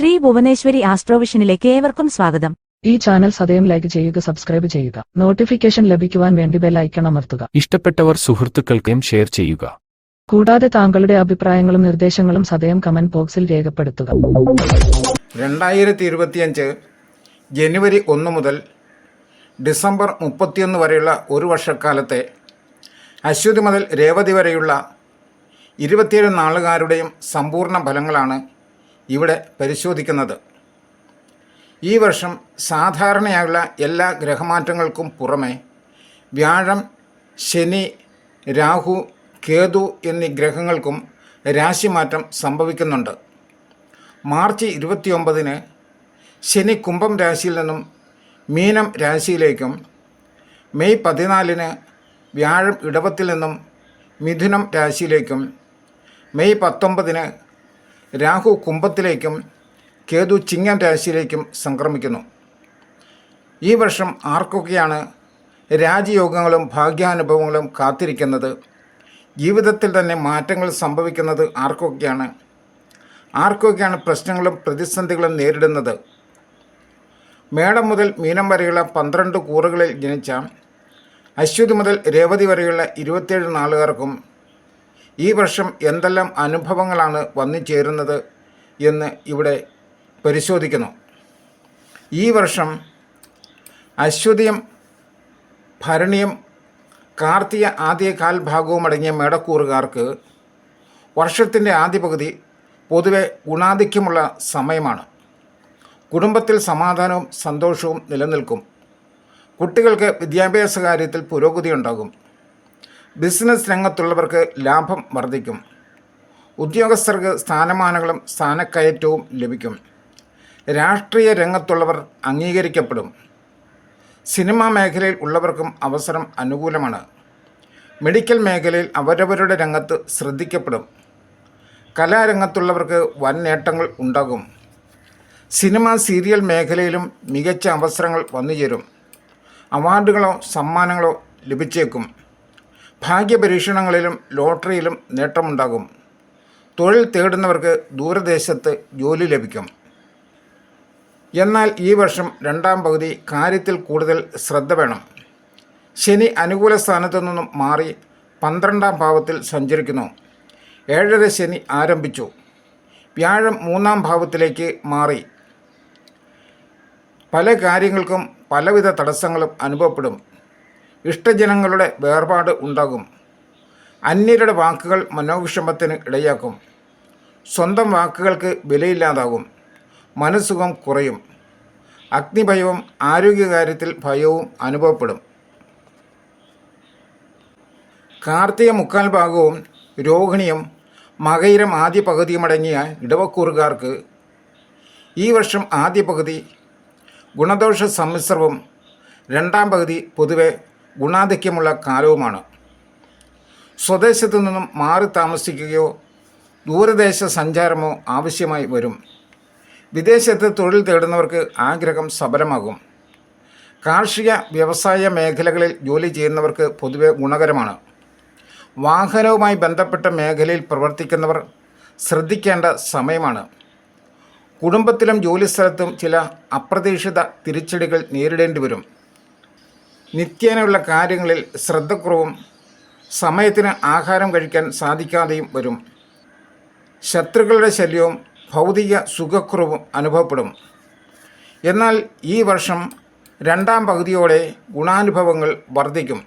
ശ്രീ ഭുവനേശ്വരി ആസ്ട്രോവിഷനിലേക്ക് ഏവർക്കും സ്വാഗതം. ഈ ചാനൽ സദയം ലൈക്ക് ചെയ്യുക സബ്സ്ക്രൈബ് ചെയ്യുക. നോട്ടിഫിക്കേഷൻ ലഭിക്കുവാൻ വേണ്ടി ബെൽ ഐക്കൺ അമർത്തുക. ഇഷ്ടപ്പെട്ടവർ സുഹൃത്തുക്കൾക്കും ഷെയർ ചെയ്യുക. കൂടാതെ താങ്കളുടെ അഭിപ്രായങ്ങളും നിർദ്ദേശങ്ങളും സദയം കമന്റ് ബോക്സിൽ രേഖപ്പെടുത്തുക. രണ്ടായിരത്തി ഇരുപത്തിയഞ്ച് ജനുവരി ഒന്ന് മുതൽ ഡിസംബർ മുപ്പത്തിയൊന്ന് വരെയുള്ള ഒരു വർഷക്കാലത്തെ അശ്വതി മുതൽ രേവതി വരെയുള്ള ഇരുപത്തിയേഴ് നാളുകാരുടെയും സമ്പൂർണ ഫലങ്ങളാണ് ഇവിടെ പരിശോധിക്കുന്നത്. ഈ വർഷം സാധാരണയുള്ള എല്ലാ ഗ്രഹമാറ്റങ്ങൾക്കും പുറമെ വ്യാഴം ശനി രാഹു കേതു എന്നീ ഗ്രഹങ്ങൾക്കും രാശിമാറ്റം സംഭവിക്കുന്നുണ്ട്. മാർച്ച് ഇരുപത്തിയൊമ്പതിന് ശനി കുംഭം രാശിയിൽ നിന്നും മീനം രാശിയിലേക്കും മെയ് പതിനാലിന് വ്യാഴം ഇടവത്തിൽ നിന്നും മിഥുനം രാശിയിലേക്കും മെയ് പത്തൊമ്പതിന് രാഹു കുംഭത്തിലേക്കും കേതു ചിങ്ങം രാശിയിലേക്കും സംക്രമിക്കുന്നു. ഈ വർഷം ആർക്കൊക്കെയാണ് രാജയോഗങ്ങളും ഭാഗ്യാനുഭവങ്ങളും കാത്തിരിക്കുന്നത്? ജീവിതത്തിൽ തന്നെ മാറ്റങ്ങൾ സംഭവിക്കുന്നത് ആർക്കൊക്കെയാണ്? ആർക്കൊക്കെയാണ് പ്രശ്നങ്ങളും പ്രതിസന്ധികളും നേരിടുന്നത്? മേടം മുതൽ മീനം വരെയുള്ള പന്ത്രണ്ട് കൂറുകളിൽ ജനിച്ച അശ്വതി മുതൽ രേവതി വരെയുള്ള ഇരുപത്തിയേഴ് നാളുകാർക്കും ഈ വർഷം എന്തെല്ലാം അനുഭവങ്ങളാണ് വന്നു ചേരുന്നത് എന്ന് ഇവിടെ പരിശോധിക്കുന്നു. ഈ വർഷം അശ്വതിയും ഭരണിയും കാർത്തിക ആദ്യ കാൽഭാഗവും അടങ്ങിയ മേടക്കൂറുകാർക്ക് വർഷത്തിന്റെ ആദ്യ പകുതി പൊതുവെ ഗുണാധിക്യമുള്ള സമയമാണ്. കുടുംബത്തിൽ സമാധാനവും സന്തോഷവും നിലനിൽക്കും. കുട്ടികൾക്ക് വിദ്യാഭ്യാസ കാര്യത്തിൽ പുരോഗതി ഉണ്ടാകും ബിസിനസ് രംഗത്തുള്ളവർക്ക് ലാഭം വർദ്ധിക്കും. ഉദ്യോഗസ്ഥർക്ക് സ്ഥാനമാനങ്ങളും സ്ഥാനക്കയറ്റവും ലഭിക്കും. രാഷ്ട്രീയ രംഗത്തുള്ളവർ അംഗീകരിക്കപ്പെടും. സിനിമാ മേഖലയിൽ ഉള്ളവർക്കും അവസരം അനുകൂലമാണ്. മെഡിക്കൽ മേഖലയിൽ അവരവരുടെ രംഗത്ത് ശ്രദ്ധിക്കപ്പെടും. കലാരംഗത്തുള്ളവർക്ക് വൻ നേട്ടങ്ങൾ ഉണ്ടാകും. സിനിമ സീരിയൽ മേഖലയിലും മികച്ച അവസരങ്ങൾ വന്നുചേരും. അവാർഡുകളോ സമ്മാനങ്ങളോ ലഭിച്ചേക്കും. ഭാഗ്യപരീക്ഷണങ്ങളിലും ലോട്ടറിയിലും നേട്ടമുണ്ടാകും. തൊഴിൽ തേടുന്നവർക്ക് ദൂരദേശത്ത് ജോലി ലഭിക്കും. എന്നാൽ ഈ വർഷം രണ്ടാം പകുതി കാര്യത്തിൽ കൂടുതൽ ശ്രദ്ധ വേണം. ശനി അനുകൂല സ്ഥാനത്തു നിന്നും മാറി പന്ത്രണ്ടാം ഭാവത്തിൽ സഞ്ചരിക്കുന്നു. ഏഴര ശനി ആരംഭിച്ചു. വ്യാഴം മൂന്നാം ഭാവത്തിലേക്ക് മാറി. പല കാര്യങ്ങൾക്കും പലവിധ തടസ്സങ്ങളും അനുഭവപ്പെടും. ഇഷ്ടജനങ്ങളുടെ വേർപാട് ഉണ്ടാകും. അന്യരുടെ വാക്കുകൾ മനോവിഷമത്തിന് ഇടയാക്കും. സ്വന്തം വാക്കുകൾക്ക് വിലയില്ലാതാകും. മനസ്സുഖം കുറയും. അഗ്നിഭയവും ആരോഗ്യകാര്യത്തിൽ ഭയവും അനുഭവപ്പെടും. കാർത്തിക മുക്കാൽ ഭാഗവും രോഹിണിയും മകയിരം ആദ്യ പകുതിയുമടങ്ങിയ ഇടവക്കൂറുകാർക്ക് ഈ വർഷം ആദ്യ പകുതി ഗുണദോഷ സമ്മിശ്രവും രണ്ടാം പകുതി പൊതുവെ ഗുണാധിക്യമുള്ള കാലവുമാണ്. സ്വദേശത്തു നിന്നും മാറി താമസിക്കുകയോ ദൂരദേശ സഞ്ചാരമോ ആവശ്യമായി വരും. വിദേശത്ത് തൊഴിൽ തേടുന്നവർക്ക് ആഗ്രഹം സബലമാകും. കാർഷിക വ്യവസായ മേഖലകളിൽ ജോലി ചെയ്യുന്നവർക്ക് പൊതുവെ ഗുണകരമാണ്. വാഹനവുമായി ബന്ധപ്പെട്ട മേഖലയിൽ പ്രവർത്തിക്കുന്നവർ ശ്രദ്ധിക്കേണ്ട സമയമാണ്. കുടുംബത്തിലും ജോലിസ്ഥലത്തും ചില അപ്രതീക്ഷിത തിരിച്ചടികൾ നേരിടേണ്ടി വരും. നിത്യേനയുള്ള കാര്യങ്ങളിൽ ശ്രദ്ധക്കുറവും സമയത്തിന് ആഹാരം കഴിക്കാൻ സാധിക്കാതെയും വരും. ശത്രുക്കളുടെ ശല്യവും ഭൗതിക സുഖക്കുറവും അനുഭവപ്പെടും. എന്നാൽ ഈ വർഷം രണ്ടാം പകുതിയോടെ ഗുണാനുഭവങ്ങൾ വർദ്ധിക്കും.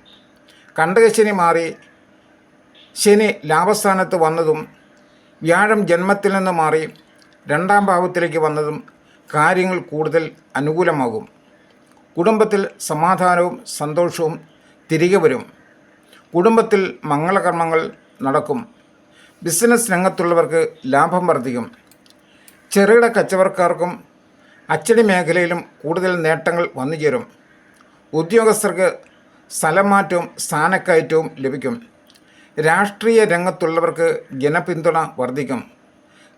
കണ്ടകശനി മാറി ശനി ലാഭസ്ഥാനത്ത് വന്നതും വ്യാഴം ജന്മത്തിൽ നിന്ന് മാറി രണ്ടാം ഭാവത്തിലേക്ക് വന്നതും കാര്യങ്ങൾ കൂടുതൽ അനുകൂലമാകും. കുടുംബത്തിൽ സമാധാനവും സന്തോഷവും തിരികെ വരും. കുടുംബത്തിൽ മംഗളകർമ്മങ്ങൾ നടക്കും. ബിസിനസ് രംഗത്തുള്ളവർക്ക് ലാഭം വർദ്ധിക്കും. ചെറുകിട കച്ചവടക്കാർക്കും അച്ചടി മേഖലയിലും കൂടുതൽ നേട്ടങ്ങൾ വന്നുചേരും ഉദ്യോഗസ്ഥർക്ക് സ്ഥലമാറ്റവും സ്ഥാനക്കയറ്റവും ലഭിക്കും. രാഷ്ട്രീയ രംഗത്തുള്ളവർക്ക് ജനപിന്തുണ വർദ്ധിക്കും.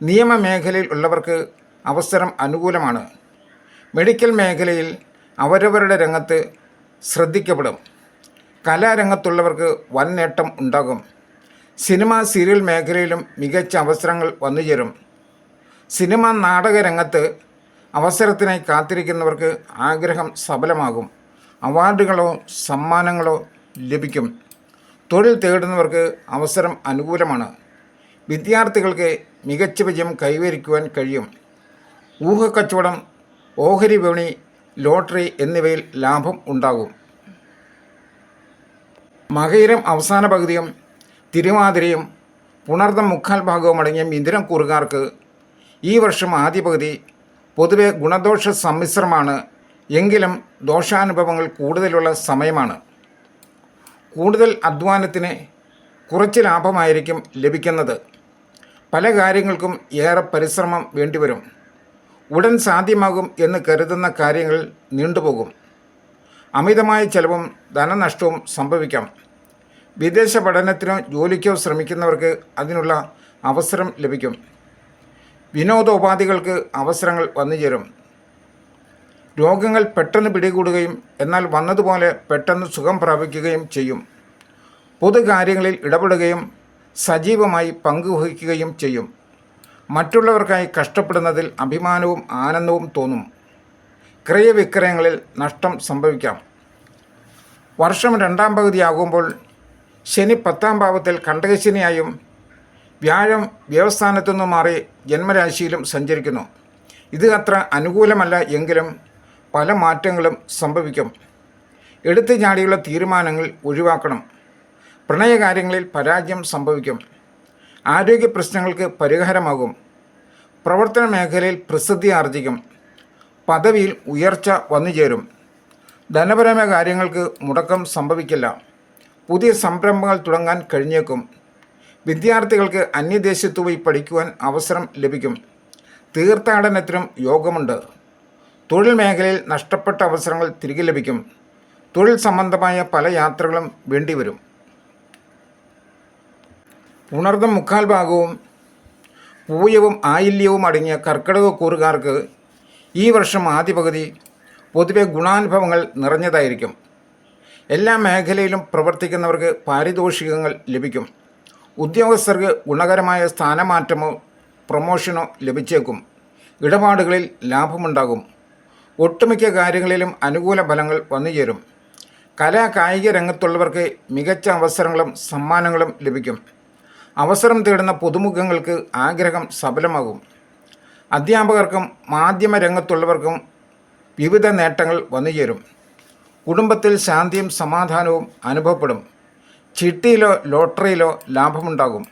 നിയമമേഖലയിൽ ഉള്ളവർക്ക് അവസരം അനുകൂലമാണ്. മെഡിക്കൽ മേഖലയിൽ അവരവരുടെ രംഗത്ത് ശ്രദ്ധിക്കപ്പെടും. കലാരംഗത്തുള്ളവർക്ക് വൻ നേട്ടം ഉണ്ടാകും. സിനിമ സീരിയൽ മേഖലയിലും മികച്ച അവസരങ്ങൾ വന്നുചേരും. സിനിമ നാടക രംഗത്ത് അവസരത്തിനായി കാത്തിരിക്കുന്നവർക്ക് ആഗ്രഹം സഫലമാകും അവാർഡുകളോ സമ്മാനങ്ങളോ ലഭിക്കും. തൊഴിൽ തേടുന്നവർക്ക് അവസരം അനുകൂലമാണ്. വിദ്യാർത്ഥികൾക്ക് മികച്ച വിജയം കൈവരിക്കുവാൻ കഴിയും. ഊഹക്കച്ചവടം ഓഹരി വിപണി ലോട്ടറി എന്നിവയിൽ ലാഭം ഉണ്ടാകും. മകയിരം അവസാന പകുതിയും തിരുവാതിരയും പുണർദം മുക്കാൽ ഭാഗവും അടങ്ങിയ മിഥുനം കൂറുകാർക്ക് ഈ വർഷം ആദ്യ പകുതി പൊതുവെ ഗുണദോഷ സമ്മിശ്രമാണ്. എങ്കിലും ദോഷാനുഭവങ്ങൾ കൂടുതലുള്ള സമയമാണ്. കൂടുതൽ അധ്വാനത്തിന് കുറച്ച് ലാഭമായിരിക്കും ലഭിക്കുന്നത്. പല കാര്യങ്ങൾക്കും ഏറെ പരിശ്രമം വേണ്ടിവരും. ഉടൻ സാധ്യമാകും എന്ന് കരുതുന്ന കാര്യങ്ങൾ നീണ്ടുപോകും. അമിതമായ ചെലവും ധനനഷ്ടവും സംഭവിക്കാം. വിദേശ പഠനത്തിനോ ജോലിക്കോ ശ്രമിക്കുന്നവർക്ക് അതിനുള്ള അവസരം ലഭിക്കും. വിനോദോപാധികൾക്ക് അവസരങ്ങൾ വന്നുചേരും രോഗങ്ങൾ പെട്ടെന്ന് പിടികൂടുകയും എന്നാൽ വന്നതുപോലെ പെട്ടെന്ന് സുഖം പ്രാപിക്കുകയും ചെയ്യും. പൊതുകാര്യങ്ങളിൽ ഇടപെടുകയും സജീവമായി പങ്കുവഹിക്കുകയും ചെയ്യും. മറ്റുള്ളവർക്കായി കഷ്ടപ്പെടുന്നതിൽ അഭിമാനവും ആനന്ദവും തോന്നും. ക്രയവിക്രയങ്ങളിൽ നഷ്ടം സംഭവിക്കാം. വർഷം രണ്ടാം പകുതിയാകുമ്പോൾ ശനി പത്താം ഭാവത്തിൽ കണ്ടകശനിയായും വ്യാഴം വ്യവസ്ഥാനത്തു നിന്ന് മാറി ജന്മരാശിയിലും സഞ്ചരിക്കുന്നു. ഇത് അത്ര അനുകൂലമല്ല എങ്കിലും പല മാറ്റങ്ങളും സംഭവിക്കും. എടുത്തു ചാടിയുള്ള തീരുമാനങ്ങൾ ഒഴിവാക്കണം. പ്രണയകാര്യങ്ങളിൽ പരാജയം സംഭവിക്കും. ആരോഗ്യ പ്രശ്നങ്ങൾക്ക് പരിഹാരമാകും. പ്രവർത്തന മേഖലയിൽ പ്രസിദ്ധി ആർജിക്കും. പദവിയിൽ ഉയർച്ച വന്നുചേരും ധനപരമായ കാര്യങ്ങൾക്ക് മുടക്കം സംഭവിക്കില്ല. പുതിയ സംരംഭങ്ങൾ തുടങ്ങാൻ കഴിഞ്ഞേക്കും. വിദ്യാർത്ഥികൾക്ക് അന്യദേശത്ത് പോയി പഠിക്കുവാൻ അവസരം ലഭിക്കും. തീർത്ഥാടനത്തിനും യോഗമുണ്ട്. തൊഴിൽ മേഖലയിൽ നഷ്ടപ്പെട്ട അവസരങ്ങൾ തിരികെ ലഭിക്കും. തൊഴിൽ സംബന്ധമായ പല യാത്രകളും വേണ്ടിവരും. ഉണർന്ന മുക്കാൽ ഭാഗവും പൂയവും ആയില്യവും അടങ്ങിയ കർക്കിടക കൂറുകാർക്ക് ഈ വർഷം ആദ്യ പകുതി പൊതുവെ ഗുണാനുഭവങ്ങൾ നിറഞ്ഞതായിരിക്കും. എല്ലാ മേഖലയിലും പ്രവർത്തിക്കുന്നവർക്ക് പാരിതോഷികങ്ങൾ ലഭിക്കും. ഉദ്യോഗസ്ഥർക്ക് ഗുണകരമായ സ്ഥാനമാറ്റമോ പ്രൊമോഷനോ ലഭിച്ചേക്കും. ഇടപാടുകളിൽ ലാഭമുണ്ടാകും. ഒട്ടുമിക്ക കാര്യങ്ങളിലും അനുകൂല ഫലങ്ങൾ വന്നുചേരും കലാ കായിക രംഗത്തുള്ളവർക്ക് മികച്ച അവസരങ്ങളും സമ്മാനങ്ങളും ലഭിക്കും. അവസരം തേടുന്ന പുതുമുഖങ്ങൾക്ക് ആഗ്രഹം സഫലമാകും അധ്യാപകർക്കും മാധ്യമ രംഗത്തുള്ളവർക്കും വിവിധ നേട്ടങ്ങൾ വന്നുചേരും. കുടുംബത്തിൽ ശാന്തിയും സമാധാനവും അനുഭവപ്പെടും. ചിട്ടിയിലോ ലോട്ടറിയിലോ ലാഭമുണ്ടാകും.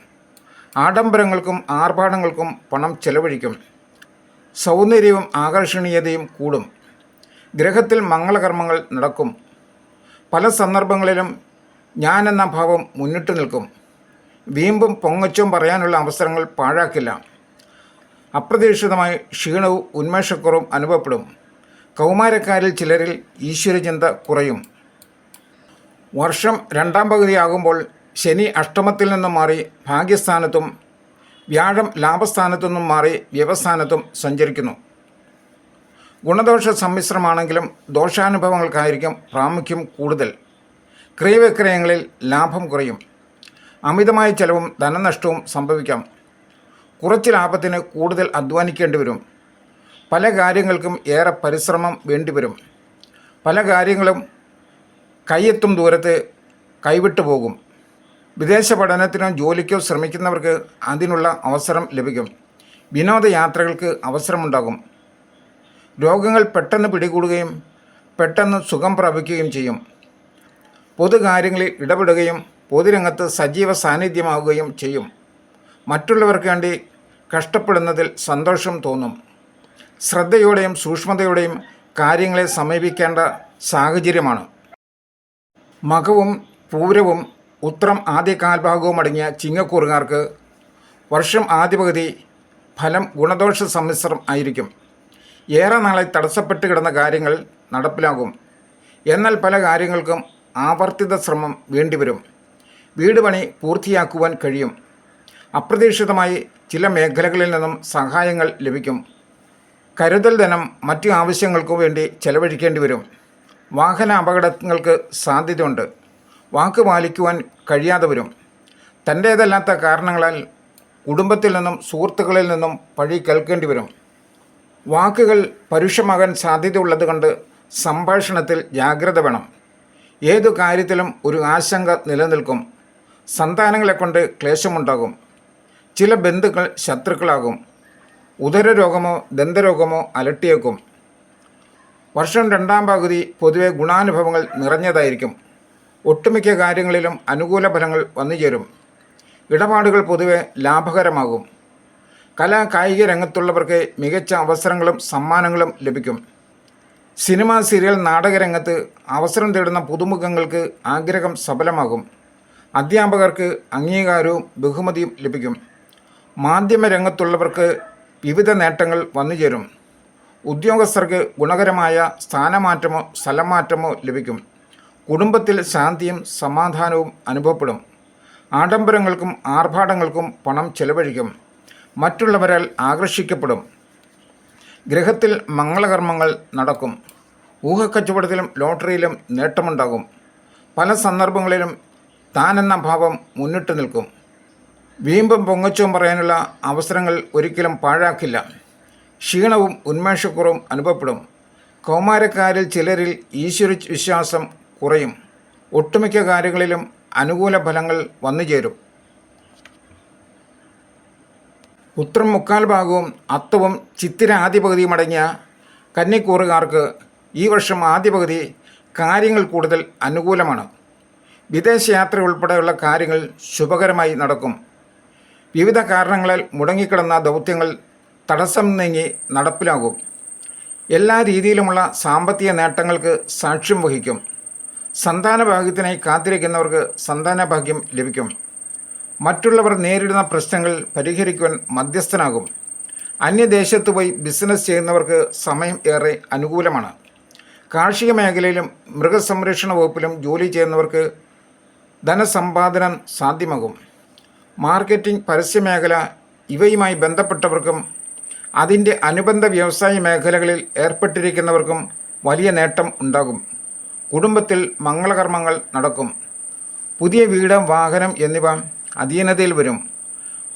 ആഡംബരങ്ങൾക്കും ആർഭാടങ്ങൾക്കും പണം ചെലവഴിക്കും. സൗന്ദര്യവും ആകർഷണീയതയും കൂടും. ഗ്രഹത്തിൽ മംഗളകർമ്മങ്ങൾ നടക്കും. പല സന്ദർഭങ്ങളിലും ഞാനെന്ന ഭാവം മുന്നിട്ട് നിൽക്കും. വീമ്പും പൊങ്ങച്ചും പറയാനുള്ള അവസരങ്ങൾ പാഴാക്കില്ല. അപ്രതീക്ഷിതമായി ക്ഷീണവും ഉന്മേഷക്കുറവും അനുഭവപ്പെടും. കൗമാരക്കാരിൽ ചിലരിൽ ഈശ്വരചിന്ത കുറയും. വർഷം രണ്ടാം പകുതിയാകുമ്പോൾ ശനി അഷ്ടമത്തിൽ നിന്നും മാറി ഭാഗ്യസ്ഥാനത്തും വ്യാഴം ലാഭസ്ഥാനത്തു നിന്നും മാറി വ്യവസ്ഥാനത്തും സഞ്ചരിക്കുന്നു. ഗുണദോഷ സമ്മിശ്രമാണെങ്കിലും ദോഷാനുഭവങ്ങൾക്കായിരിക്കും പ്രാമുഖ്യം കൂടുതൽ. ക്രയവിക്രയങ്ങളിൽ ലാഭം കുറയും. അമിതമായ ചെലവും ധനനഷ്ടവും സംഭവിക്കാം. കുറച്ച് ലാഭത്തിന് കൂടുതൽ അധ്വാനിക്കേണ്ടി വരും. പല കാര്യങ്ങൾക്കും ഏറെ പരിശ്രമം വേണ്ടിവരും പല കാര്യങ്ങളും കൈയെത്തും ദൂരത്ത് കൈവിട്ടു പോകും. വിദേശ പഠനത്തിനോ ജോലിക്കോ ശ്രമിക്കുന്നവർക്ക് അതിനുള്ള അവസരം ലഭിക്കും. വിനോദയാത്രകൾക്ക് അവസരമുണ്ടാകും. രോഗങ്ങൾ പെട്ടെന്ന് പിടികൂടുകയും പെട്ടെന്ന് സുഖം പ്രാപിക്കുകയും ചെയ്യും. പൊതുകാര്യങ്ങളിൽ ഇടപെടുകയും പൊതുരംഗത്ത് സജീവ സാന്നിധ്യമാവുകയും ചെയ്യും. മറ്റുള്ളവർക്ക് വേണ്ടി കഷ്ടപ്പെടുന്നതിൽ സന്തോഷം തോന്നും. ശ്രദ്ധയോടെയും സൂക്ഷ്മതയോടെയും കാര്യങ്ങളെ സമീപിക്കേണ്ട സാഹചര്യമാണ്. മകവും പൂരവും ഉത്രം ആദ്യ കാൽഭാഗവും അടങ്ങിയ ചിങ്ങക്കൂറുകാർക്ക് വർഷം ആദ്യ പകുതി ഫലം ഗുണദോഷ സമ്മിശ്രം ആയിരിക്കും. ഏറെ നാളെ തടസ്സപ്പെട്ട് കിടന്ന കാര്യങ്ങൾ നടപ്പിലാകും. എന്നാൽ പല കാര്യങ്ങൾക്കും ആവർത്തിത ശ്രമം വേണ്ടിവരും. വീട് പണി പൂർത്തിയാക്കുവാൻ കഴിയും. അപ്രതീക്ഷിതമായി ചില മേഖലകളിൽ നിന്നും സഹായങ്ങൾ ലഭിക്കും. കരുതൽ ധനം മറ്റു ആവശ്യങ്ങൾക്കു വേണ്ടി ചെലവഴിക്കേണ്ടി വരും. വാഹന അപകടങ്ങൾക്ക് സാധ്യതയുണ്ട്. വാക്ക് പാലിക്കുവാൻ കഴിയാതെ വരും. തന്റേതല്ലാത്ത കാരണങ്ങളാൽ കുടുംബത്തിൽ നിന്നും സുഹൃത്തുക്കളിൽ നിന്നും പഴി കേൾക്കേണ്ടി വരും. വാക്കുകൾ പരുഷമാകാൻ സാധ്യതയുള്ളത് കൊണ്ട് സംഭാഷണത്തിൽ ജാഗ്രത വേണം. ഏതു കാര്യത്തിലും ഒരു ആശങ്ക നിലനിൽക്കും. സന്താനങ്ങളെ കൊണ്ട് ക്ലേശമുണ്ടാകും. ചില ബന്ധുക്കൾ ശത്രുക്കളാകും. ഉദരരോഗമോ ദന്തരോഗമോ അലട്ടിയേക്കും. വർഷം രണ്ടാം പകുതി പൊതുവെ ഗുണാനുഭവങ്ങൾ നിറഞ്ഞതായിരിക്കും. ഒട്ടുമിക്ക കാര്യങ്ങളിലും അനുകൂല ഫലങ്ങൾ വന്നുചേരും. ഇടപാടുകൾ പൊതുവെ ലാഭകരമാകും. കലാ കായിക രംഗത്തുള്ളവർക്ക് മികച്ച അവസരങ്ങളും സമ്മാനങ്ങളും ലഭിക്കും. സിനിമ സീരിയൽ നാടകരംഗത്ത് അവസരം തേടുന്ന പുതുമുഖങ്ങൾക്ക് ആഗ്രഹം സഫലമാകും. അധ്യാപകർക്ക് അംഗീകാരവും ബഹുമതിയും ലഭിക്കും. മാധ്യമരംഗത്തുള്ളവർക്ക് വിവിധ നേട്ടങ്ങൾ വന്നുചേരും ഉദ്യോഗസ്ഥർക്ക് ഗുണകരമായ സ്ഥാനമാറ്റമോ സ്ഥലമാറ്റമോ ലഭിക്കും. കുടുംബത്തിൽ ശാന്തിയും സമാധാനവും അനുഭവപ്പെടും. ആഡംബരങ്ങൾക്കും ആർഭാടങ്ങൾക്കും പണം ചെലവഴിക്കും. മറ്റുള്ളവരാൽ ആകർഷിക്കപ്പെടും. ഗ്രഹത്തിൽ മംഗളകർമ്മങ്ങൾ നടക്കും. ഊഹക്കച്ചവടത്തിലും ലോട്ടറിയിലും നേട്ടമുണ്ടാകും. പല സന്ദർഭങ്ങളിലും താനെന്ന ഭാവം മുന്നിട്ട് നിൽക്കും. വീമ്പും പൊങ്ങച്ചവും പറയാനുള്ള അവസരങ്ങൾ ഒരിക്കലും പാഴാക്കില്ല. ക്ഷീണവും ഉന്മേഷക്കുറവും അനുഭവപ്പെടും. കൗമാരക്കാരിൽ ചിലരിൽ ഈശ്വര വിശ്വാസം കുറയും. ഒട്ടുമിക്ക കാര്യങ്ങളിലും അനുകൂല ഫലങ്ങൾ വന്നു ചേരും. ഉത്രം മുക്കാൽ ഭാഗവും അത്തവും ചിത്തിര ആദ്യ അടങ്ങിയ കന്നിക്കൂറുകാർക്ക് ഈ വർഷം ആദ്യ പകുതി കാര്യങ്ങൾ കൂടുതൽ അനുകൂലമാണ്. വിദേശയാത്ര ഉൾപ്പെടെയുള്ള കാര്യങ്ങൾ ശുഭകരമായി നടക്കും. വിവിധ കാരണങ്ങളാൽ മുടങ്ങിക്കിടന്ന ദൗത്യങ്ങൾ തടസ്സം നീങ്ങി നടപ്പിലാകും. എല്ലാ രീതിയിലുമുള്ള സാമ്പത്തിക നേട്ടങ്ങൾക്ക് സാക്ഷ്യം വഹിക്കും. സന്താന ഭാഗ്യത്തിനായി കാത്തിരിക്കുന്നവർക്ക് സന്താന ഭാഗ്യം ലഭിക്കും. മറ്റുള്ളവർ നേരിടുന്ന പ്രശ്നങ്ങൾ പരിഹരിക്കുവാൻ മധ്യസ്ഥനാകും. അന്യദേശത്ത് പോയി ബിസിനസ് ചെയ്യുന്നവർക്ക് സമയം ഏറെ അനുകൂലമാണ്. കാർഷിക മേഖലയിലും മൃഗസംരക്ഷണ വകുപ്പിലും ജോലി ചെയ്യുന്നവർക്ക് ധനസമ്പാദനം സാധ്യമാകും. മാർക്കറ്റിംഗ് പരസ്യമേഖല ഇവയുമായി ബന്ധപ്പെട്ടവർക്കും അതിന്റെ അനുബന്ധ വ്യവസായ മേഖലകളിൽ ഏർപ്പെട്ടിരിക്കുന്നവർക്കും വലിയ നേട്ടം ഉണ്ടാകും. കുടുംബത്തിൽ മംഗളകർമ്മങ്ങൾ നടക്കും. പുതിയ വീട് വാഹനം എന്നിവ അധീനതയിൽ വരും.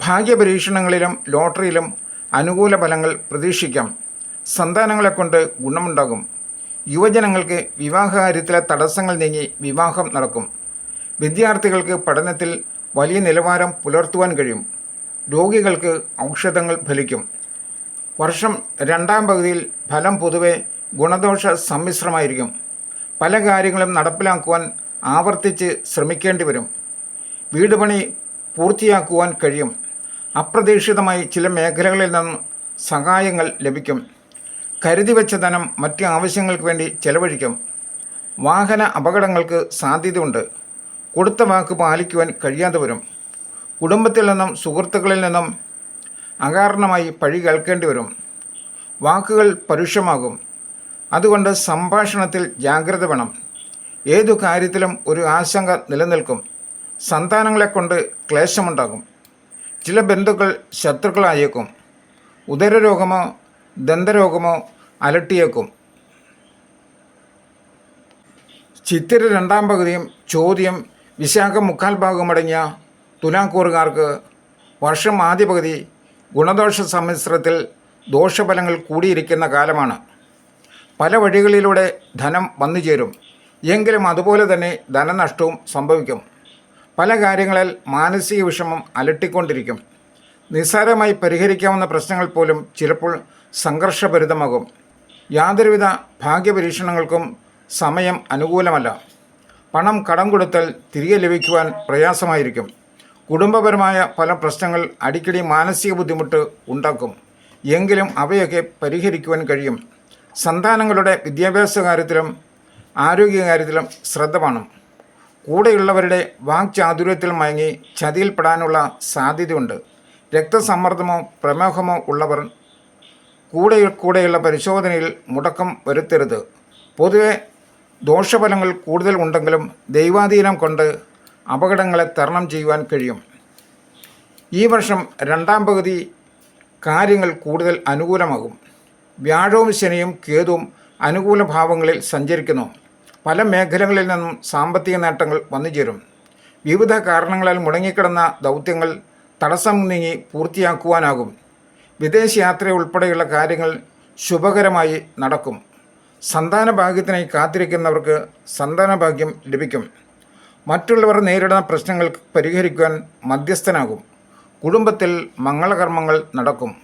ഭാഗ്യപരീക്ഷണങ്ങളിലും ലോട്ടറിയിലും അനുകൂല ഫലങ്ങൾ പ്രതീക്ഷിക്കാം. സന്താനങ്ങളെ കൊണ്ട് ഗുണമുണ്ടാകും. യുവജനങ്ങൾക്ക് വിവാഹകാര്യത്തിലെ തടസ്സങ്ങൾ നീങ്ങി വിവാഹം നടക്കും. വിദ്യാർത്ഥികൾക്ക് പഠനത്തിൽ വലിയ നിലവാരം പുലർത്തുവാൻ കഴിയും. രോഗികൾക്ക് ഔഷധങ്ങൾ ഫലിക്കും. വർഷം രണ്ടാം പകുതിയിൽ ഫലം പൊതുവെ ഗുണദോഷ സമ്മിശ്രമായിരിക്കും. പല കാര്യങ്ങളും നടപ്പിലാക്കുവാൻ ആവർത്തിച്ച് ശ്രമിക്കേണ്ടി വരും. വീട് പണി പൂർത്തിയാക്കുവാൻ കഴിയും. അപ്രതീക്ഷിതമായി ചില മേഖലകളിൽ നിന്നും സഹായങ്ങൾ ലഭിക്കും. കരുതി വെച്ച ധനം മറ്റ് ആവശ്യങ്ങൾക്ക് വേണ്ടി ചെലവഴിക്കും. വാഹന അപകടങ്ങൾക്ക് സാധ്യതയുണ്ട്. കൊടുത്ത വാക്ക് പാലിക്കുവാൻ കഴിയാതെ വരും. കുടുംബത്തിൽ നിന്നും സുഹൃത്തുക്കളിൽ നിന്നും അകാരണമായി പഴി കേൾക്കേണ്ടി വരും. വാക്കുകൾ പരുഷമാകും. അതുകൊണ്ട് സംഭാഷണത്തിൽ ജാഗ്രത വേണം. ഏതു കാര്യത്തിലും ഒരു ആശങ്ക നിലനിൽക്കും. സന്താനങ്ങളെ കൊണ്ട് ക്ലേശമുണ്ടാകും. ചില ബന്ധുക്കൾ ശത്രുക്കളായേക്കും. ഉദരരോഗമോ ദന്തരോഗമോ അലട്ടിയേക്കും. ചിത്തിര രണ്ടാം പകുതിയും ചോദ്യം വിശാഖം മുക്കാൽ ഭാഗമടങ്ങിയ തുലാക്കൂറുകാർക്ക് വർഷം ആദ്യ പകുതി ഗുണദോഷ സമ്മിശ്രത്തിൽ ദോഷഫലങ്ങൾ കൂടിയിരിക്കുന്ന കാലമാണ്. പല വഴികളിലൂടെ ധനം വന്നു ചേരും. എങ്കിലും അതുപോലെ തന്നെ ധനനഷ്ടവും സംഭവിക്കും. പല കാര്യങ്ങളിൽ മാനസിക വിഷമം അലട്ടിക്കൊണ്ടിരിക്കും. നിസ്സാരമായി പരിഹരിക്കാവുന്ന പ്രശ്നങ്ങൾ പോലും ചിലപ്പോൾ സംഘർഷഭരിതമാകും. യാതൊരുവിധ ഭാഗ്യപരീക്ഷണങ്ങൾക്കും സമയം അനുകൂലമല്ല. പണം കടം കൊടുത്താൽ തിരികെ ലഭിക്കുവാൻ പ്രയാസമായിരിക്കും. കുടുംബപരമായ പല പ്രശ്നങ്ങൾ അടിക്കടി മാനസിക ബുദ്ധിമുട്ട് ഉണ്ടാക്കും. എങ്കിലും അവയൊക്കെ പരിഹരിക്കുവാൻ കഴിയും. സന്താനങ്ങളുടെ വിദ്യാഭ്യാസ കാര്യത്തിലും ആരോഗ്യകാര്യത്തിലും ശ്രദ്ധ വേണം. കൂടെയുള്ളവരുടെ വാക്ചാതുര്യത്തിൽ മയങ്ങി ചതിയിൽപ്പെടാനുള്ള സാധ്യതയുണ്ട്. രക്തസമ്മർദ്ദമോ പ്രമേഹമോ ഉള്ളവർ കൂടെ കൂടെയുള്ള പരിശോധനയിൽ മുടക്കം വരുത്തരുത്. പൊതുവെ ദോഷഫലങ്ങൾ കൂടുതൽ ഉണ്ടെങ്കിലും ദൈവാധീനം കൊണ്ട് അപകടങ്ങളെ തരണം ചെയ്യുവാൻ കഴിയും. ഈ വർഷം രണ്ടാം പകുതി കാര്യങ്ങൾ കൂടുതൽ അനുകൂലമാകും. വ്യാഴവും ശനിയും കേതുവും അനുകൂല ഭാവങ്ങളിൽ സഞ്ചരിക്കുന്നു. പല മേഖലകളിൽ നിന്നും സാമ്പത്തിക നേട്ടങ്ങൾ വന്നുചേരും വിവിധ കാരണങ്ങളാൽ മുടങ്ങിക്കിടന്ന ദൗത്യങ്ങൾ തടസ്സം നീങ്ങി പൂർത്തിയാക്കുവാനാകും. വിദേശയാത്ര ഉൾപ്പെടെയുള്ള കാര്യങ്ങൾ ശുഭകരമായി നടക്കും. സന്താന ഭാഗ്യത്തിനായി കാത്തിരിക്കുന്നവർക്ക് സന്താന ഭാഗ്യം ലഭിക്കും. മറ്റുള്ളവർ നേരിടുന്ന പ്രശ്നങ്ങൾ പരിഹരിക്കുവാൻ മധ്യസ്ഥനാകും. കുടുംബത്തിൽ മംഗളകർമ്മങ്ങൾ നടക്കും.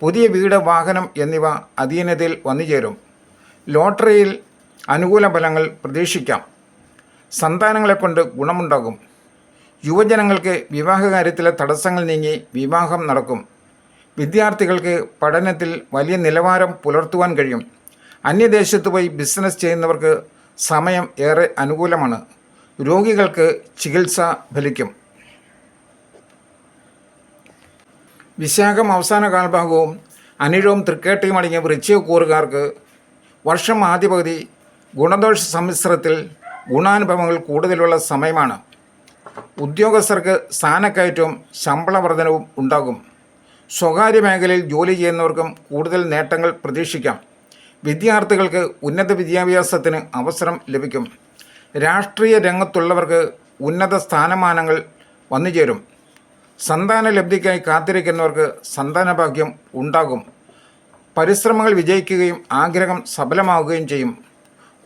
പുതിയ വീട് വാഹനം എന്നിവ അധീനതയിൽ വന്നുചേരും. ലോട്ടറിയിൽ അനുകൂല ഫലങ്ങൾ പ്രതീക്ഷിക്കാം. സന്താനങ്ങളെ കൊണ്ട് ഗുണമുണ്ടാകും. യുവജനങ്ങൾക്ക് വിവാഹകാര്യത്തിലെ തടസ്സങ്ങൾ നീങ്ങി വിവാഹം നടക്കും. വിദ്യാർത്ഥികൾക്ക് പഠനത്തിൽ വലിയ നിലവാരം പുലർത്തുവാൻ കഴിയും. അന്യദേശത്ത് പോയി ബിസിനസ് ചെയ്യുന്നവർക്ക് സമയം ഏറെ അനുകൂലമാണ്. രോഗികൾക്ക് ചികിത്സ ഫലിക്കും. വിശാഖം അവസാന കാൽഭാഗവും അനിഴവും തൃക്കേട്ടയും അടങ്ങിയ വൃശ്ചികക്കൂറുകാർക്ക് വർഷം ആദ്യ പകുതി ഗുണദോഷ സമ്മിശ്രത്തിൽ ഗുണാനുഭവങ്ങൾ കൂടുതലുള്ള സമയമാണ്. ഉദ്യോഗസ്ഥർക്ക് സ്ഥാനക്കയറ്റവും ശമ്പള വർധനവും ഉണ്ടാകും. സ്വകാര്യ മേഖലയിൽ ജോലി ചെയ്യുന്നവർക്കും കൂടുതൽ നേട്ടങ്ങൾ പ്രതീക്ഷിക്കാം. വിദ്യാർത്ഥികൾക്ക് ഉന്നത വിദ്യാഭ്യാസത്തിന് അവസരം ലഭിക്കും. രാഷ്ട്രീയ രംഗത്തുള്ളവർക്ക് ഉന്നത സ്ഥാനമാനങ്ങൾ വന്നുചേരും സന്താന ലബ്ധിക്കായി കാത്തിരിക്കുന്നവർക്ക് സന്താനഭാഗ്യം ഉണ്ടാകും. പരിശ്രമങ്ങൾ വിജയിക്കുകയും ആഗ്രഹം സഫലമാവുകയും ചെയ്യും.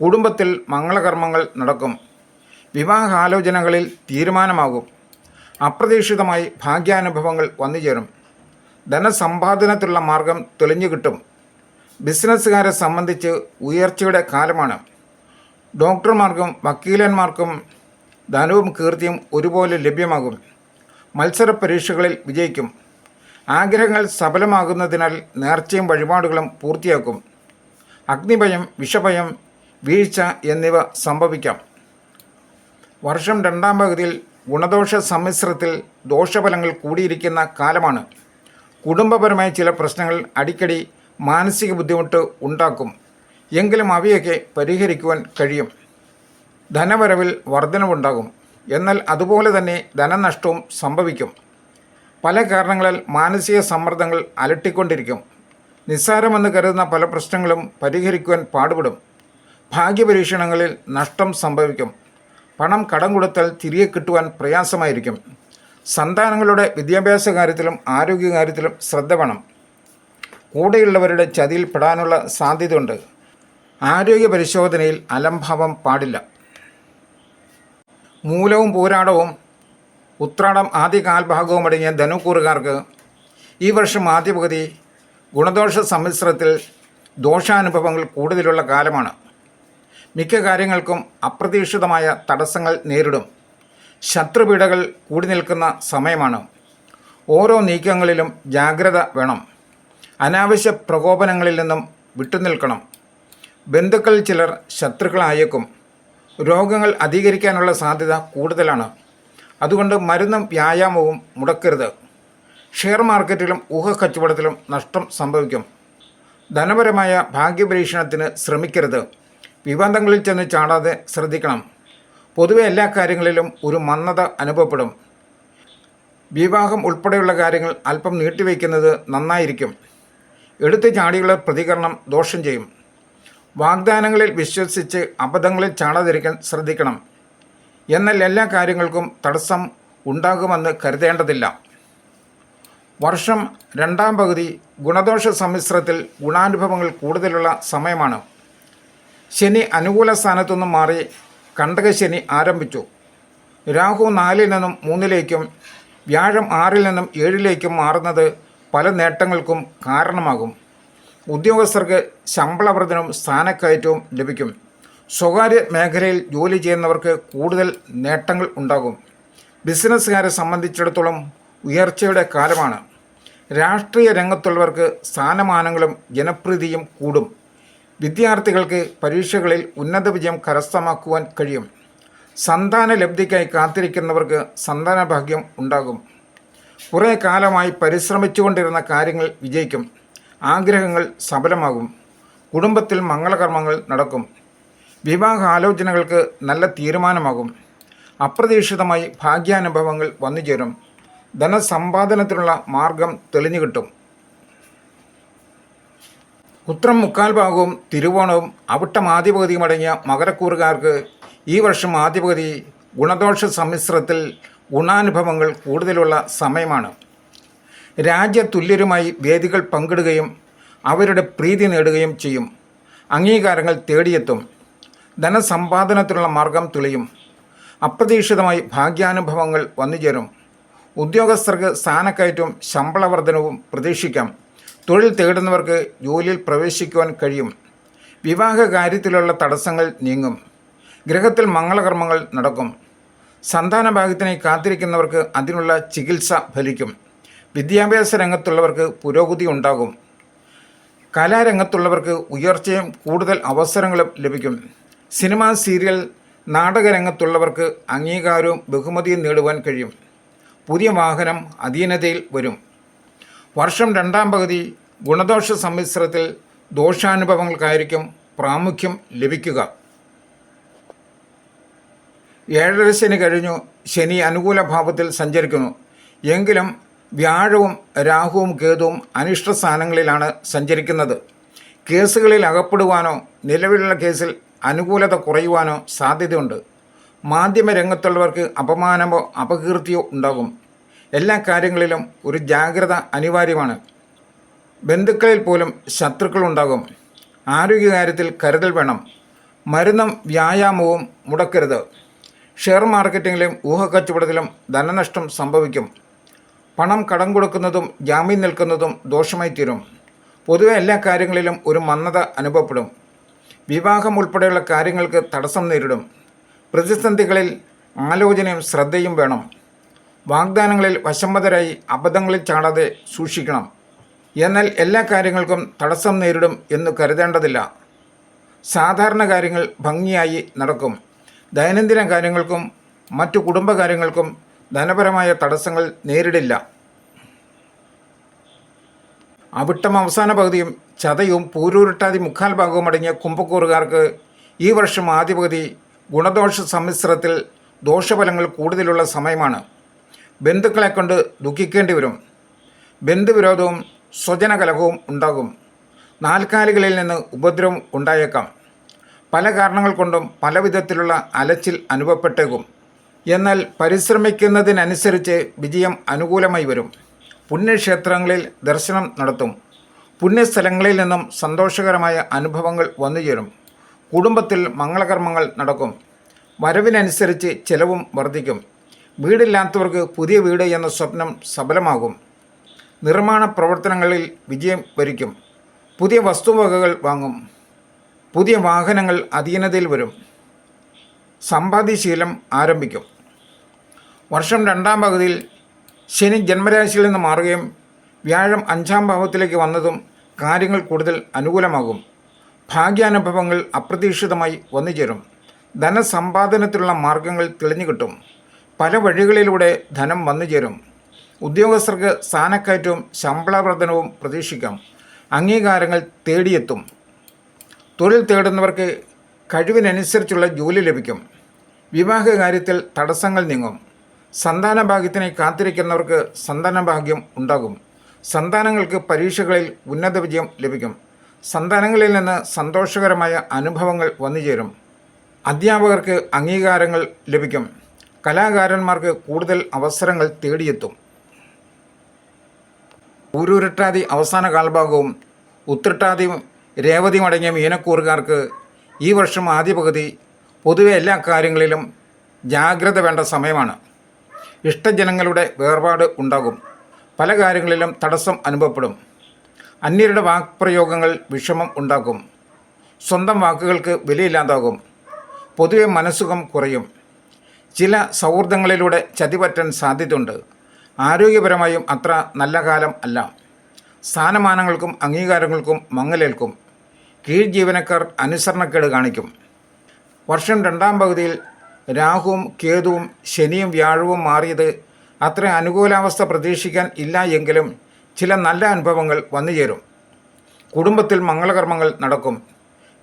കുടുംബത്തിൽ മംഗളകർമ്മങ്ങൾ നടക്കും. വിവാഹാലോചനകളിൽ തീരുമാനമാകും. അപ്രതീക്ഷിതമായി ഭാഗ്യാനുഭവങ്ങൾ വന്നുചേരും ധനസമ്പാദനത്തിലുള്ള മാർഗം തെളിഞ്ഞു കിട്ടും. ബിസിനസ്സുകാരെ സംബന്ധിച്ച് ഉയർച്ചയുടെ കാലമാണ്. ഡോക്ടർമാർക്കും വക്കീലന്മാർക്കും ധനവും കീർത്തിയും ഒരുപോലെ ലഭ്യമാകും. മത്സര പരീക്ഷകളിൽ വിജയിക്കും. ആഗ്രഹങ്ങൾ സഫലമാകുന്നതിനാൽ നേർച്ചയും വഴിപാടുകളും പൂർത്തിയാക്കും. അഗ്നിഭയം വിഷഭയം വീഴ്ച എന്നിവ സംഭവിക്കാം. വർഷം രണ്ടാം പകുതിയിൽ ഗുണദോഷ സമ്മിശ്രത്തിൽ ദോഷഫലങ്ങൾ കൂടിയിരിക്കുന്ന കാലമാണ്. കുടുംബപരമായ ചില പ്രശ്നങ്ങൾ അടിക്കടി മാനസിക ബുദ്ധിമുട്ട് ഉണ്ടാക്കും. എങ്കിലും അവയൊക്കെ പരിഹരിക്കുവാൻ കഴിയും. ധനവരവിൽ വർധനവുണ്ടാകും. എന്നാൽ അതുപോലെ തന്നെ ധനനഷ്ടവും സംഭവിക്കും. പല കാരണങ്ങളാൽ മാനസിക സമ്മർദ്ദങ്ങൾ അലട്ടിക്കൊണ്ടിരിക്കും. നിസ്സാരമെന്ന് കരുതുന്ന പല പ്രശ്നങ്ങളും പരിഹരിക്കുവാൻ പാടുപെടും. ഭാഗ്യപരീക്ഷണങ്ങളിൽ നഷ്ടം സംഭവിക്കും. പണം കടം കൊടുത്താൽ തിരികെ കിട്ടുവാൻ പ്രയാസമായിരിക്കും. സന്താനങ്ങളുടെ വിദ്യാഭ്യാസ കാര്യത്തിലും ആരോഗ്യകാര്യത്തിലും ശ്രദ്ധ വേണം. കൂടെയുള്ളവരുടെ ചതിയിൽ പെടാനുള്ള സാധ്യതയുണ്ട്. ആരോഗ്യ പരിശോധനയിൽ അലംഭാവം പാടില്ല. മൂലവും പൂരാടവും ഉത്രാടം ആദ്യ കാൽഭാഗവും അടങ്ങിയ ധനുക്കൂറുകാർക്ക് ഈ വർഷം ആദ്യ പകുതി ഗുണദോഷ സമ്മിശ്രത്തിൽ ദോഷാനുഭവങ്ങൾ കൂടുതലുള്ള കാലമാണ്. മിക്ക കാര്യങ്ങൾക്കും അപ്രതീക്ഷിതമായ തടസ്സങ്ങൾ നേരിടും. ശത്രുപീഠകൾ കൂടി നിൽക്കുന്ന സമയമാണ്. ഓരോ നീക്കങ്ങളിലും ജാഗ്രത വേണം. അനാവശ്യ പ്രകോപനങ്ങളിൽ നിന്നും വിട്ടുനിൽക്കണം. ബന്ധുക്കൾ ചിലർ ശത്രുക്കളായേക്കും. രോഗങ്ങൾ അധികരിക്കാനുള്ള സാധ്യത കൂടുതലാണ്. അതുകൊണ്ട് മരുന്നും വ്യായാമവും മുടക്കരുത്. ഷെയർ മാർക്കറ്റിലും ഊഹക്കച്ചവടത്തിലും നഷ്ടം സംഭവിക്കും. ധനപരമായ ഭാഗ്യപരീക്ഷണത്തിന് ശ്രമിക്കരുത്. വിവാദങ്ങളിൽ ചെന്ന് ചാടാതെ ശ്രദ്ധിക്കണം. പൊതുവെ എല്ലാ കാര്യങ്ങളിലും ഒരു മന്ദത അനുഭവപ്പെടും. വിവാഹം ഉൾപ്പെടെയുള്ള കാര്യങ്ങൾ അല്പം നീട്ടിവെക്കുന്നത് നന്നായിരിക്കും. എടുത്തു ചാടിയുള്ള പ്രതികരണം ദോഷം ചെയ്യും. വാഗ്ദാനങ്ങളിൽ വിശ്വസിച്ച് അബദ്ധങ്ങളിൽ ചാടാതിരിക്കാൻ ശ്രദ്ധിക്കണം. എന്നാൽ എല്ലാ കാര്യങ്ങൾക്കും തടസ്സം ഉണ്ടാകുമെന്ന് കരുതേണ്ടതില്ല. വർഷം രണ്ടാം പകുതി ഗുണദോഷ സമ്മിശ്രത്തിൽ ഗുണാനുഭവങ്ങൾ കൂടുതലുള്ള സമയമാണ്. ശനി അനുകൂല സ്ഥാനത്തുനിന്നും മാറി കണ്ടകശനി ആരംഭിച്ചു. രാഹു നാലിൽ നിന്നും മൂന്നിലേക്കും വ്യാഴം ആറിൽ നിന്നും ഏഴിലേക്കും മാറുന്നത് പല നേട്ടങ്ങൾക്കും കാരണമാകും. ഉദ്യോഗസ്ഥർക്ക് ശമ്പളവർദ്ധനവും സ്ഥാനക്കയറ്റവും ലഭിക്കും. സ്വകാര്യ മേഖലയിൽ ജോലി ചെയ്യുന്നവർക്ക് കൂടുതൽ നേട്ടങ്ങൾ ഉണ്ടാകും. ബിസിനസ്സുകാരെ സംബന്ധിച്ചിടത്തോളം ഉയർച്ചയുടെ കാലമാണ്. രാഷ്ട്രീയ രംഗത്തുള്ളവർക്ക് സ്ഥാനമാനങ്ങളും ജനപ്രീതിയും കൂടും. വിദ്യാർത്ഥികൾക്ക് പരീക്ഷകളിൽ ഉന്നത വിജയം കരസ്ഥമാക്കുവാൻ കഴിയും. സന്താന ലബ്ധിക്കായി കാത്തിരിക്കുന്നവർക്ക് സന്താന ഭാഗ്യം ഉണ്ടാകും. കുറേ കാലമായി പരിശ്രമിച്ചുകൊണ്ടിരുന്ന കാര്യങ്ങൾ വിജയിക്കും. ആഗ്രഹങ്ങൾ സഫലമാകും. കുടുംബത്തിൽ മംഗളകർമ്മങ്ങൾ നടക്കും. വിവാഹ ആലോചനകൾക്ക് നല്ല തീരുമാനമാകും. അപ്രതീക്ഷിതമായി ഭാഗ്യാനുഭവങ്ങൾ വന്നുചേരും. ധനസമ്പാദനത്തിനുള്ള മാർഗം തെളിഞ്ഞു കിട്ടും ഉത്രം മുക്കാൽ ഭാഗവും തിരുവോണവും അവിട്ടം ആദ്യപകുതിയും അടങ്ങിയ മകരക്കൂറുകാർക്ക് ഈ വർഷം ആദ്യപകുതി ഗുണദോഷ സമ്മിശ്രത്തിൽ ഗുണാനുഭവങ്ങൾ കൂടുതലുള്ള സമയമാണ്. രാജ്യതുല്യരുമായി വേദികൾ പങ്കിടുകയും അവരുടെ പ്രീതി നേടുകയും ചെയ്യും. അംഗീകാരങ്ങൾ തേടിയെത്തും. ധനസമ്പാദനത്തിനുള്ള മാർഗം തെളിയും. അപ്രതീക്ഷിതമായി ഭാഗ്യാനുഭവങ്ങൾ വന്നുചേരും. ഉദ്യോഗസ്ഥർക്ക് സ്ഥാനക്കയറ്റവും ശമ്പള വർധനവും പ്രതീക്ഷിക്കാം. തൊഴിൽ തേടുന്നവർക്ക് ജോലിയിൽ പ്രവേശിക്കുവാൻ കഴിയും. വിവാഹ കാര്യത്തിലുള്ള തടസ്സങ്ങൾ നീങ്ങും. ഗ്രഹത്തിൽ മംഗളകർമ്മങ്ങൾ നടക്കും. സന്താന ഭാഗ്യത്തിനായി കാത്തിരിക്കുന്നവർക്ക് അതിനുള്ള ചികിത്സ ഫലിക്കും. വിദ്യാഭ്യാസ രംഗത്തുള്ളവർക്ക് പുരോഗതി ഉണ്ടാകും. കലാരംഗത്തുള്ളവർക്ക് ഉയർച്ചയും കൂടുതൽ അവസരങ്ങളും ലഭിക്കും. സിനിമ സീരിയൽ നാടകരംഗത്തുള്ളവർക്ക് അംഗീകാരവും ബഹുമതിയും നേടുവാൻ കഴിയും. പുതിയ വാഹനം അധീനതയിൽ വരും. വർഷം രണ്ടാം പകുതി ഗുണദോഷ സമ്മിശ്രത്തിൽ ദോഷാനുഭവങ്ങൾക്കായിരിക്കും പ്രാമുഖ്യം ലഭിക്കുക. ഏഴര ശനി കഴിഞ്ഞു. ശനി അനുകൂല ഭാവത്തിൽ സഞ്ചരിക്കുന്നു. എങ്കിലും വ്യാഴവും രാഹുവും കേതുവും അനിഷ്ട സ്ഥാനങ്ങളിലാണ് സഞ്ചരിക്കുന്നത്. കേസുകളിൽ അകപ്പെടുവാനോ നിലവിലുള്ള കേസിൽ അനുകൂലത കുറയുവാനോ സാധ്യതയുണ്ട്. മാധ്യമ രംഗത്തുള്ളവർക്ക് അപമാനമോ അപകീർത്തിയോ ഉണ്ടാകും. എല്ലാ കാര്യങ്ങളിലും ഒരു ജാഗ്രത അനിവാര്യമാണ്. ബന്ധുക്കളിൽ പോലും ശത്രുക്കളുണ്ടാകും. ആരോഗ്യകാര്യത്തിൽ കരുതൽ വേണം. മരുന്നും വ്യായാമവും മുടക്കരുത്. ഷെയർ മാർക്കറ്റിങ്ങിലും ഊഹക്കച്ചവടത്തിലും ധനനഷ്ടം സംഭവിക്കും. പണം കടം കൊടുക്കുന്നതും ജാമ്യം നിൽക്കുന്നതും ദോഷമായി തീരും. പൊതുവെ എല്ലാ കാര്യങ്ങളിലും ഒരു മന്ദത അനുഭവപ്പെടും. വിവാഹം ഉൾപ്പെടെയുള്ള കാര്യങ്ങൾക്ക് തടസ്സം നേരിടും. പ്രതിസന്ധികളിൽ ആലോചനയും ശ്രദ്ധയും വേണം. വാഗ്ദാനങ്ങളിൽ വശംവതരായി അബദ്ധങ്ങളിൽ ചാടാതെ സൂക്ഷിക്കണം. എന്നാൽ എല്ലാ കാര്യങ്ങൾക്കും തടസ്സം നേരിടും എന്ന് കരുതേണ്ടതില്ല. സാധാരണ കാര്യങ്ങൾ ഭംഗിയായി നടക്കും. ദൈനംദിന കാര്യങ്ങൾക്കും മറ്റു കുടുംബകാര്യങ്ങൾക്കും ധനപരമായ തടസ്സങ്ങൾ നേരിടില്ല. അവിട്ടം അവസാന പകുതിയും ചതയും പൂരൂരുട്ടാതി മുക്കാൽ ഭാഗവും അടങ്ങിയ കുംഭക്കൂറുകാർക്ക് ഈ വർഷം ആദ്യ പകുതി ഗുണദോഷ സമ്മിശ്രത്തിൽ ദോഷഫലങ്ങൾ കൂടുതലുള്ള സമയമാണ്. ബന്ധുക്കളെ കൊണ്ട് ദുഃഖിക്കേണ്ടി വരും. ബന്ധുവിരോധവും സ്വജനകലഹവും ഉണ്ടാകും. നാൽക്കാലികളിൽ നിന്ന് ഉപദ്രവം ഉണ്ടായേക്കാം. പല കാരണങ്ങൾ കൊണ്ടും പല വിധത്തിലുള്ള അലച്ചിൽ അനുഭവപ്പെട്ടേക്കും. എന്നാൽ പരിശ്രമിക്കുന്നതിനനുസരിച്ച് വിജയം അനുകൂലമായി വരും. പുണ്യക്ഷേത്രങ്ങളിൽ ദർശനം നടത്തും. പുണ്യസ്ഥലങ്ങളിൽ നിന്നും സന്തോഷകരമായ അനുഭവങ്ങൾ വന്നുചേരും കുടുംബത്തിൽ മംഗളകർമ്മങ്ങൾ നടക്കും. വരവിനനുസരിച്ച് ചെലവും വർദ്ധിക്കും. വീടില്ലാത്തവർക്ക് പുതിയ വീട് എന്ന സ്വപ്നം സഫലമാകും. നിർമ്മാണ പ്രവർത്തനങ്ങളിൽ വിജയം വരിക്കും. പുതിയ വസ്തുവകകൾ വാങ്ങും. പുതിയ വാഹനങ്ങൾ അധീനതയിൽ വരും. സമ്പാദ്യശീലം ആരംഭിക്കും. വർഷം രണ്ടാം പകുതിയിൽ ശനി ജന്മരാശിയിൽ നിന്ന് മാറുകയും വ്യാഴം അഞ്ചാം ഭാവത്തിലേക്ക് വന്നതും കാര്യങ്ങൾ കൂടുതൽ അനുകൂലമാകും. ഭാഗ്യാനുഭവങ്ങൾ അപ്രതീക്ഷിതമായി വന്നുചേരും. ധനസമ്പാദനത്തിലുള്ള മാർഗങ്ങൾ തെളിഞ്ഞു കിട്ടും. പല വഴികളിലൂടെ ധനം വന്നുചേരും. ഉദ്യോഗസ്ഥർക്ക് സ്ഥാനക്കയറ്റവും ശമ്പള വർധനവും പ്രതീക്ഷിക്കാം. അംഗീകാരങ്ങൾ തേടിയെത്തും. തൊഴിൽ തേടുന്നവർക്ക് കഴിവിനനുസരിച്ചുള്ള ജോലി ലഭിക്കും. വിവാഹ കാര്യത്തിൽ തടസ്സങ്ങൾ നീങ്ങും. സന്താന ഭാഗ്യത്തിനായി കാത്തിരിക്കുന്നവർക്ക് സന്താന ഭാഗ്യം ഉണ്ടാകും. സന്താനങ്ങൾക്ക് പരീക്ഷകളിൽ ഉന്നത വിജയം ലഭിക്കും. സന്താനങ്ങളിൽ നിന്ന് സന്തോഷകരമായ അനുഭവങ്ങൾ വന്നുചേരും. അധ്യാപകർക്ക് അംഗീകാരങ്ങൾ ലഭിക്കും. കലാകാരന്മാർക്ക് കൂടുതൽ അവസരങ്ങൾ തേടിയെത്തും. ഊരൂരട്ടാതി അവസാന കാൽഭാഗവും ഉത്രട്ടാതിയും രേവതിയും മടങ്ങിയ മീനക്കൂറുകാർക്ക് ഈ വർഷം ആദ്യ പകുതി പൊതുവെ എല്ലാ കാര്യങ്ങളിലും ജാഗ്രത വേണ്ട സമയമാണ്. ഇഷ്ടജനങ്ങളുടെ വേർപാട് ഉണ്ടാകും. പല കാര്യങ്ങളിലും തടസ്സം അനുഭവപ്പെടും. അന്യരുടെ വാക്പ്രയോഗങ്ങൾ വിഷമം ഉണ്ടാക്കും സ്വന്തം വാക്കുകൾക്ക് വിലയില്ലാതാകും. പൊതുവെ മനസ്സുഖം കുറയും. ചില സൗഹൃദങ്ങളിലൂടെ ചതിപറ്റാൻ സാധ്യതയുണ്ട്. ആരോഗ്യപരമായും അത്ര നല്ല കാലം അല്ല. സ്ഥാനമാനങ്ങൾക്കും അംഗീകാരങ്ങൾക്കും മങ്ങലേൽക്കും. കീഴ് ജീവനക്കാർ അനുസരണക്കേട് കാണിക്കും. വർഷം രണ്ടാം പകുതിയിൽ രാഹുവും കേതുവും ശനിയും വ്യാഴവും മാറിയത് അത്ര അനുകൂലാവസ്ഥ പ്രതീക്ഷിക്കാൻ ഇല്ല എങ്കിലും ചില നല്ല അനുഭവങ്ങൾ വന്നുചേരും കുടുംബത്തിൽ മംഗളകർമ്മങ്ങൾ നടക്കും.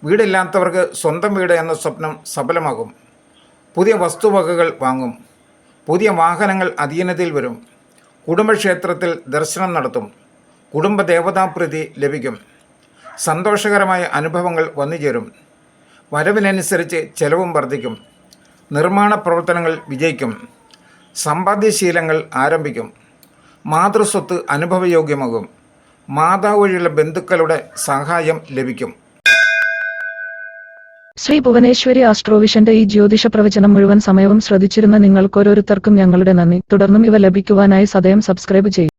വീടില്ലാത്തവർക്ക് സ്വന്തം വീട് എന്ന സ്വപ്നം സഫലമാകും. പുതിയ വസ്തുവകകൾ വാങ്ങും. പുതിയ വാഹനങ്ങൾ അധീനതയിൽ വരും. കുടുംബക്ഷേത്രത്തിൽ ദർശനം നടത്തും. കുടുംബ ദേവതാപ്രീതി ലഭിക്കും. സന്തോഷകരമായ അനുഭവങ്ങൾ വന്നുചേരും. വരവിനനുസരിച്ച് ചെലവും വർദ്ധിക്കും. നിർമ്മാണ പ്രവർത്തനങ്ങൾ വിജയിക്കും. സമ്പാദ്യശീലങ്ങൾ ആരംഭിക്കും. മാതൃസ്വത്ത് അനുഭവയോഗ്യമാകും. മാതാവ് വഴിയുള്ള ബന്ധുക്കളുടെ സഹായം ലഭിക്കും. ശ്രീ ഭുവനേശ്വരി ആസ്ട്രോവിഷന്റെ ഈ ജ്യോതിഷ പ്രവചനം മുഴുവൻ സമയവും ശ്രദ്ധിച്ചിരുന്ന നിങ്ങൾക്ക് ഓരോരുത്തർക്കും ഞങ്ങളുടെ നന്ദി. തുടർന്നും ഇവ ലഭിക്കുവാനായി സദയം സബ്സ്ക്രൈബ് ചെയ്യുക